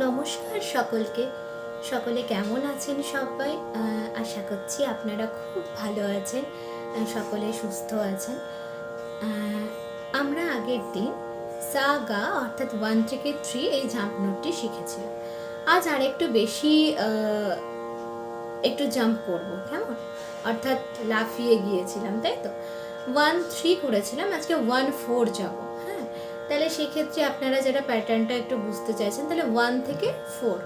নমস্কার সকলকে। সকলে কেমন আছেন সবাই? আশা করছি আপনারা খুব ভালো আছেন সকলে সুস্থ আছেন। আমরা আগের দিন সা গা অর্থাৎ ওয়ান থেকে থ্রি এই জাম্প নোটটি শিখেছিলাম। আজ আর একটু বেশি একটু জাম্প করব, কেমন? অর্থাৎ লাফিয়ে গিয়েছিলাম, তাই তো? ওয়ান থ্রি করেছিলাম, আজকে ওয়ান ফোর যাব। তাহলে সেক্ষেত্রে আপনারা যারা প্যাটার্নটা একটু বুঝতে চাইছেন, তাহলে ওয়ান থেকে ফোর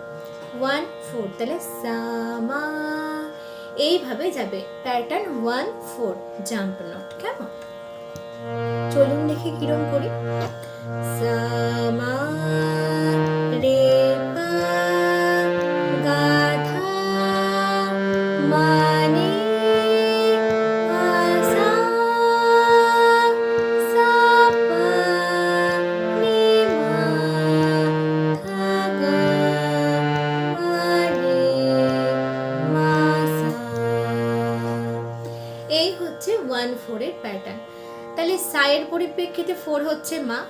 ওয়ান ফোর তাহলে সামা, এইভাবে যাবে। Pattern one four jump note কেমন? চলুন দেখি কিরম করি। সামা এই হচ্ছে ওয়ান ফোরের প্যাটার্ন তাহলে সায়ের পরিপ্রেক্ষিতে ফোর হচ্ছে মা।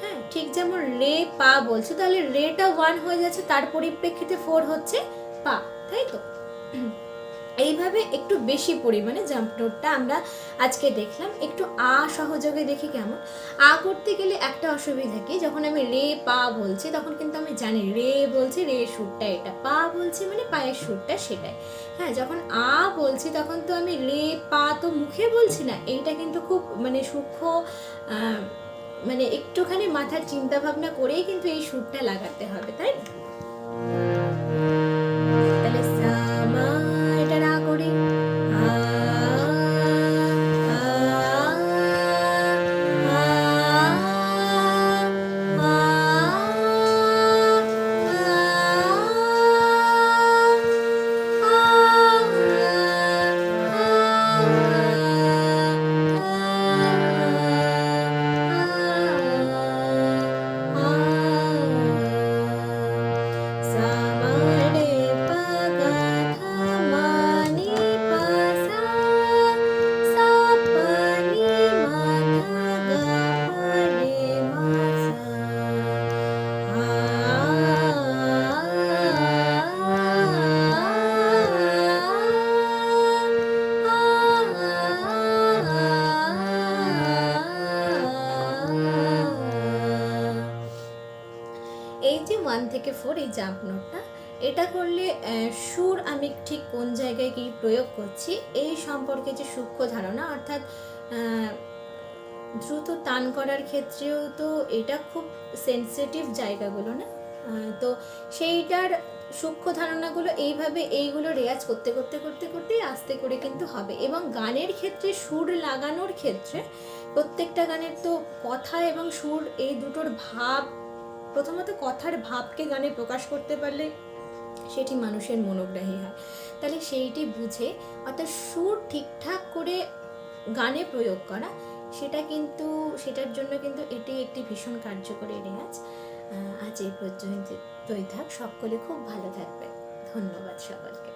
হ্যাঁ ঠিক যেমন রে, পা বলছে, তাহলে রেটা ওয়ান হয়ে যাচ্ছে, তার পরিপ্রেক্ষিতে ফোর হচ্ছে পা, তাই তো? এইভাবে একটু বেশি পরিমাণে জাম্প নোটটা আমরা আজকে দেখলাম। একটু আ সহযোগে দেখি কেমন। আ করতে গেলে একটা অসুবিধা কি? যখন আমি রে, পা বলছি, তখন কিন্তু আমি জানি রে বলছি, রে সুরটা এটা, পা বলছি মানে পায়ের সুরটা সেটাই। হ্যাঁ যখন আ বলছি, তখন তো আমি রে, পা তো মুখে বলছি না। এইটা কিন্তু খুব মানে সূক্ষ্ম মানে একটুখানি মাথার চিন্তা ভাবনা করেই কিন্তু এই সুরটা লাগাতে হবে, তাই ওয়ান থেকে ফোর এই জাম্প নোটটা এটা করলে সুর আমি ঠিক কোন জায়গায় কি প্রয়োগ করছি, এই সম্পর্কে যে সূক্ষ্ম ধারণা, অর্থাৎ দ্রুত টান করার ক্ষেত্রেও তো এটা খুব সেন্সিটিভ জায়গাগুলো না? তো সেইটার সূক্ষ্ম ধারণাগুলো এইভাবে এইগুলো রেয়াজ করতে করতে করতে করতেই আস্তে করে কিন্তু হবে। এবং গানের ক্ষেত্রে, সুর লাগানোর ক্ষেত্রে প্রত্যেকটা গানের তো কথা এবং সুর এই দুটোর ভাব প্রথমত কথার ভাবকে গানে প্রকাশ করতে পারলে সেটি মানুষের মনোগ্রাহী হয়। তাহলে সেইটি বুঝে অর্থাৎ সুর ঠিকঠাক করে গানে প্রয়োগ করা, সেটা কিন্তু, সেটার জন্য কিন্তু এটি একটি ভীষণ কার্যকরী রেয়াজ আজ এই পর্যন্ত তৈ থাক সকলে খুব ভালো থাকবে ধন্যবাদ সকলকে।